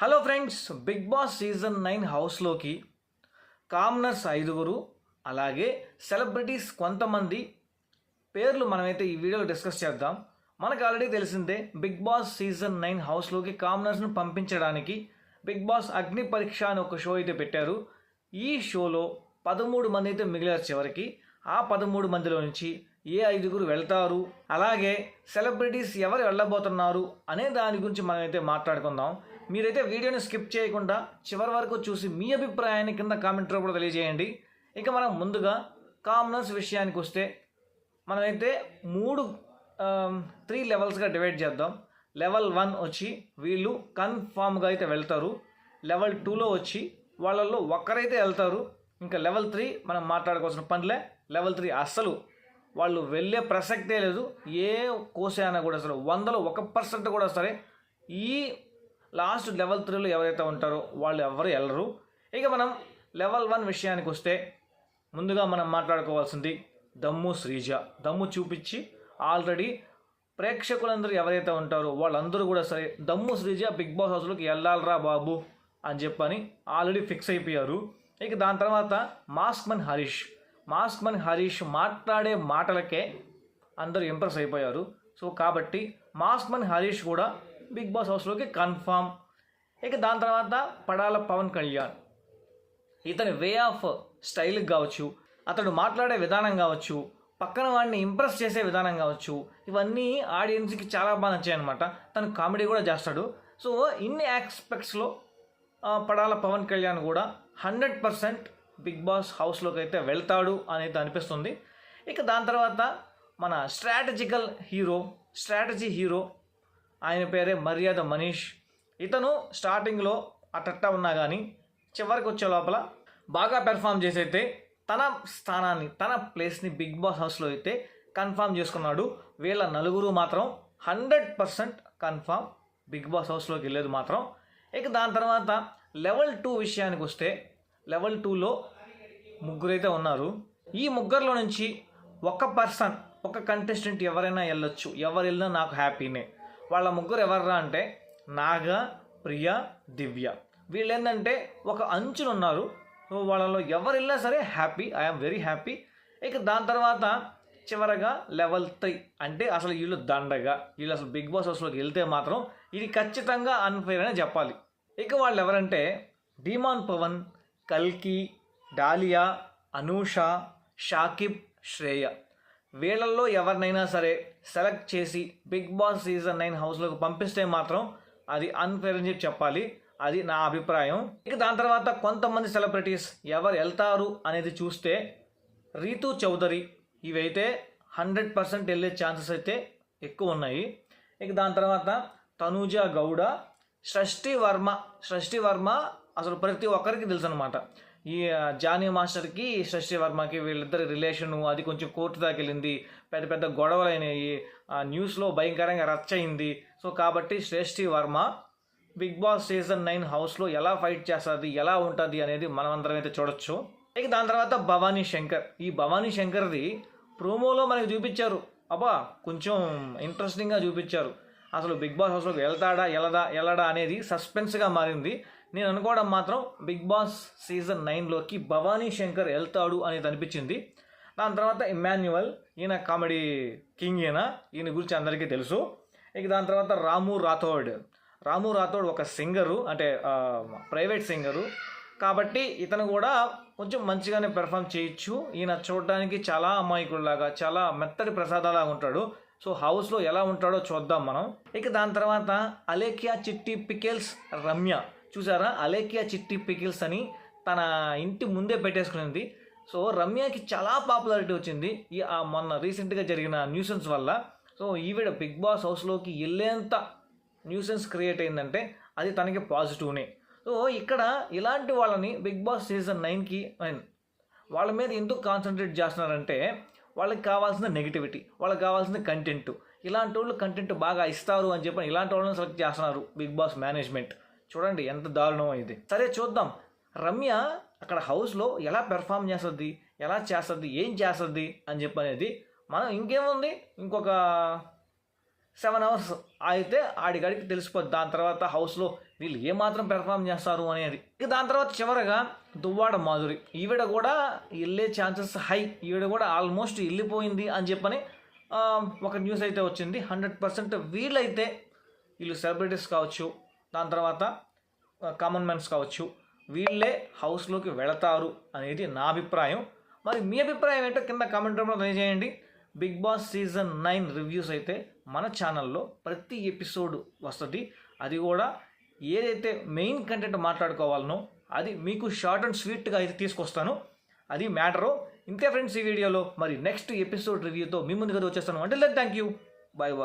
Hello friends Bigg Boss season nine హౌస్లోకి commoners ఐదుగురు అలాగే సెలబ్రిటీస్ కొంతమంది. పేర్లు మనమైతే ఈ వీడియోలో డిస్కస్ చేద్దాం. మనకు ఆల్రెడీ తెలిసిందే బిగ్ బాస్ సీజన్ నైన్ హౌస్లోకి కామనర్స్ను పంపించడానికి బిగ్ బాస్ అగ్ని పరీక్ష అని ఒక షో అయితే పెట్టారు. ఈ షోలో పదమూడు మంది అయితే మిగిలారు చివరికి. ఆ పదమూడు మందిలో నుంచి ఏ ఐదుగురు వెళ్తారు? అలాగే సెలబ్రిటీస్ ఎవరు వెళ్ళబోతున్నారు? అనే దాని గురించి మనమైతే మాట్లాడుకుందాం. మీరైతే వీడియోని స్కిప్ చేయకుండా చివరి వరకు చూసి మీ అభిప్రాయాన్ని కింద కామెంట్ రూపంలో తెలియజేయండి. ఇక మనం ముందుగా కామనర్స్ విషయానికి వస్తే మనమైతే మూడు త్రీ లెవెల్స్గా డివైడ్ చేద్దాం. లెవెల్ వన్ వచ్చి వీళ్ళు కన్ఫామ్గా అయితే వెళ్తారు. లెవెల్ టూలో వచ్చి వాళ్ళల్లో ఒక్కరైతే వెళ్తారు. ఇంకా లెవెల్ త్రీ మనం మాట్లాడుకోవాల్సిన పనిలే. లెవెల్ త్రీ అస్సలు వాళ్ళు వెళ్ళే ప్రసక్తే లేదు. ఏ కోసే అయినా కూడా అసలు వందలో ఒక పర్సెంట్ కూడా సరే ఈ లాస్ట్ లెవెల్ త్రీలో ఎవరైతే ఉంటారో వాళ్ళు ఎవరు వెళ్ళరు. ఇక మనం లెవెల్ వన్ విషయానికి వస్తే ముందుగా మనం మాట్లాడుకోవాల్సింది దమ్ము శ్రీజ. దమ్ము చూపించి ఆల్రెడీ ప్రేక్షకులందరూ ఎవరైతే ఉంటారో వాళ్ళందరూ కూడా సరే దమ్ము శ్రీజ బిగ్ బాస్ హౌస్లోకి వెళ్ళాలరా బాబు అని చెప్పని ఆల్రెడీ ఫిక్స్ అయిపోయారు. ఇక దాని తర్వాత మాస్క్ మన్ హరీష్. మాస్క్ మన్ హరీష్ మాట్లాడే మాటలకే అందరూ ఇంప్రెస్ అయిపోయారు. సో కాబట్టి మాస్క్ మన్ హరీష్ కూడా బిగ్ బాస్ హౌస్లోకి కన్ఫామ్. ఇక దాని తర్వాత పడాల పవన్ కళ్యాణ్. ఇతని వే ఆఫ్ స్టైల్ కావచ్చు అతడు మాట్లాడే విధానం కావచ్చు పక్కన వాడిని ఇంప్రెస్ చేసే విధానం కావచ్చు ఇవన్నీ ఆడియన్స్కి చాలా బాగా నచ్చాయి అనమాట తను కామెడీ కూడా చేస్తాడు. సో ఇన్ని ఆస్పెక్ట్స్లో పడాల పవన్ కళ్యాణ్ కూడా హండ్రెడ్ పర్సెంట్ బిగ్ బాస్ హౌస్లోకి అయితే వెళ్తాడు అనేది అనిపిస్తుంది. ఇక దాని తర్వాత మన స్ట్రాటజికల్ హీరో స్ట్రాటజీ హీరో ఆయన పేరే మర్యాద మనీష్. ఇతను స్టార్టింగ్లో అట్టట్ట ఉన్నా కానీ చివరికి వచ్చే లోపల బాగా పెర్ఫామ్ చేసి అయితే తన స్థానాన్ని తన ప్లేస్ని బిగ్ బాస్ హౌస్లో అయితే కన్ఫామ్ చేసుకున్నాడు. వీళ్ళ నలుగురు మాత్రం hundred percent confirm Bigg Boss హౌస్లోకి వెళ్ళేది మాత్రం. ఇక దాని తర్వాత లెవెల్ టూ విషయానికి వస్తే లెవెల్ టూలో ముగ్గురైతే ఉన్నారు. ఈ ముగ్గురులో నుంచి ఒక పర్సన్ ఒక కంటెస్టెంట్ ఎవరైనా వెళ్ళొచ్చు. ఎవరు వెళ్ళినా నాకు హ్యాపీనే. వాళ్ళ ముగ్గురు ఎవర్రా అంటే నాగ ప్రియ దివ్య. వీళ్ళు ఏంటంటే ఒక అంచున ఉన్నారు వాళ్ళలో ఎవరు వెళ్ళినా సరే హ్యాపీ. ఐఎమ్ వెరీ హ్యాపీ ఇక దాని తర్వాత చివరగా లెవెల్ త్రీ అంటే అసలు వీళ్ళు దండగా. వీళ్ళు అసలు బిగ్ బాస్ హౌస్లోకి వెళ్తే మాత్రం ఇది ఖచ్చితంగా అన్ఫేర్ అని చెప్పాలి. ఇక వాళ్ళు ఎవరంటే డీమాన్ పవన్ కల్కి డాలియా అనూష షాకిబ్ శ్రేయ. వీళ్ళల్లో ఎవరినైనా సరే సెలెక్ట్ చేసి బిగ్ బాస్ సీజన్ నైన్ హౌస్లోకి పంపిస్తే మాత్రం అది అన్ఫేర్ అని చెప్పి చెప్పాలి. అది నా అభిప్రాయం. ఇక దాని తర్వాత కొంతమంది సెలబ్రిటీస్ ఎవరు వెళ్తారు అనేది చూస్తే రీతు చౌదరి ఇవైతే హండ్రెడ్ పర్సెంట్ వెళ్ళే ఛాన్సెస్ అయితే ఎక్కువ ఉన్నాయి. ఇక దాని తర్వాత తనూజ గౌడ షష్ఠి వర్మ షష్ఠి వర్మ అసలు ప్రతి ఒక్కరికి తెలుసు అనమాట ఈ జానీ మాస్టర్కి శశి వర్మకి వీళ్ళిద్దరి రిలేషను అది కొంచెం కోర్టు దాకా వెళ్ళింది పెద్ద పెద్ద గొడవలు అయినాయి ఆ న్యూస్లో భయంకరంగా రచ్చ అయింది. సో కాబట్టి శ్రేష్ఠి Varma big boss season nine హౌస్లో ఎలా ఫైట్ చేస్తుంది ఎలా ఉంటుంది అనేది మనమందరం అయితే చూడొచ్చు. ఇక దాని తర్వాత భవానీ శంకర్. ఈ భవానీ శంకర్ది ప్రోమోలో మనకి చూపించారు. అబ్బా కొంచెం ఇంట్రెస్టింగ్గా చూపించారు. అసలు బిగ్ బాస్ హౌస్లోకి వెళ్తాడా వెళ్ళదా వెళ్ళడా అనేది సస్పెన్స్గా మారింది. నేను అనుకోవడం మాత్రం బిగ్ బాస్ సీజన్ నైన్లోకి భవానీ శంకర్ వెళ్తాడు అనేది అనిపించింది. దాని తర్వాత ఇమాన్యువల్ ఈయన కామెడీ కింగ్ ఈయన ఈయన గురించి అందరికీ తెలుసు. ఇక దాని తర్వాత రాము రాథోడ్. రాము రాథోడ్ ఒక సింగరు అంటే ప్రైవేట్ సింగరు. కాబట్టి ఇతను కూడా కొంచెం మంచిగానే పెర్ఫామ్ చేయొచ్చు. ఈయన చూడడానికి చాలా అమాయకుడిలాగా చాలా మెత్తడి ప్రసాదాలా ఉంటాడు. సో హౌస్లో ఎలా ఉంటాడో చూద్దాం మనం. ఇక దాని తర్వాత అలేఖ్యా చిట్టి పికెల్స్ రమ్య. చూసారా? అలేకియా చిట్టి పికిల్స్ అని తన ఇంటి ముందే పెట్టేసుకునింది. సో రమ్యకి చాలా పాపులారిటీ వచ్చింది ఈ ఆ మొన్న రీసెంట్గా జరిగిన న్యూసెన్స్ వల్ల. సో ఈవిడ బిగ్ బాస్ హౌస్లోకి వెళ్ళేంత న్యూసెన్స్ క్రియేట్ అయిందంటే అది తనకి పాజిటివ్నే. సో ఇక్కడ ఇలాంటి వాళ్ళని బిగ్ బాస్ సీజన్ నైన్కి వాళ్ళ మీద ఎందుకు కాన్సన్ట్రేట్ చేస్తున్నారంటే వాళ్ళకి కావాల్సిన నెగిటివిటీ వాళ్ళకి కావాల్సిన కంటెంట్. ఇలాంటి వాళ్ళు కంటెంట్ బాగా ఇస్తారు అని చెప్పి ఇలాంటి వాళ్ళని సెలెక్ట్ చేస్తున్నారు బిగ్ బాస్ మేనేజ్మెంట్. చూడండి ఎంత దారుణం ఇది. సరే చూద్దాం. రమ్య అక్కడ హౌస్లో ఎలా పెర్ఫామ్ చేస్తుంది ఎలా చేస్తుంది ఏం చేస్తుంది అని చెప్పి అనేది మనం ఇంకేముంది? ఇంకొక సెవెన్ అవర్స్ అయితే ఆడికాడికి తెలిసిపోద్ది. దాని తర్వాత హౌస్లో వీళ్ళు ఏమాత్రం పెర్ఫామ్ చేస్తారు అనేది. ఇక దాని తర్వాత చివరగా దువ్వాడ మాధురి. ఈవిడ కూడా వెళ్ళే ఛాన్సెస్ హై. ఈవిడ కూడా ఆల్మోస్ట్ వెళ్ళిపోయింది అని చెప్పని ఒక న్యూస్ అయితే వచ్చింది. హండ్రెడ్ పర్సెంట్ వీళ్ళైతే వీళ్ళు సెలబ్రిటీస్ కావచ్చు దాని తర్వాత కామన్ మెన్స్ కావచ్చు. వీళ్ళే హౌస్లోకి వెళతారు అనేది నా అభిప్రాయం. మరి మీ అభిప్రాయం ఏంటో కింద కామెంట్ రూమ్లో తెలియజేయండి. Bigg Boss season nine reviews అయితే మన ఛానల్లో ప్రతి ఎపిసోడ్ వస్తుంది. అది కూడా ఏదైతే మెయిన్ కంటెంట్ మాట్లాడుకోవాలనో అది మీకు షార్ట్ అండ్ స్వీట్గా అయితే తీసుకొస్తాను. అది మ్యాటరు. ఇంతే ఫ్రెండ్స్ ఈ వీడియోలో. మరి నెక్స్ట్ ఎపిసోడ్ రివ్యూతో మీ ముందుగా వచ్చేస్తాను. అంటే థ్యాంక్ యూ బాయ్ బాయ్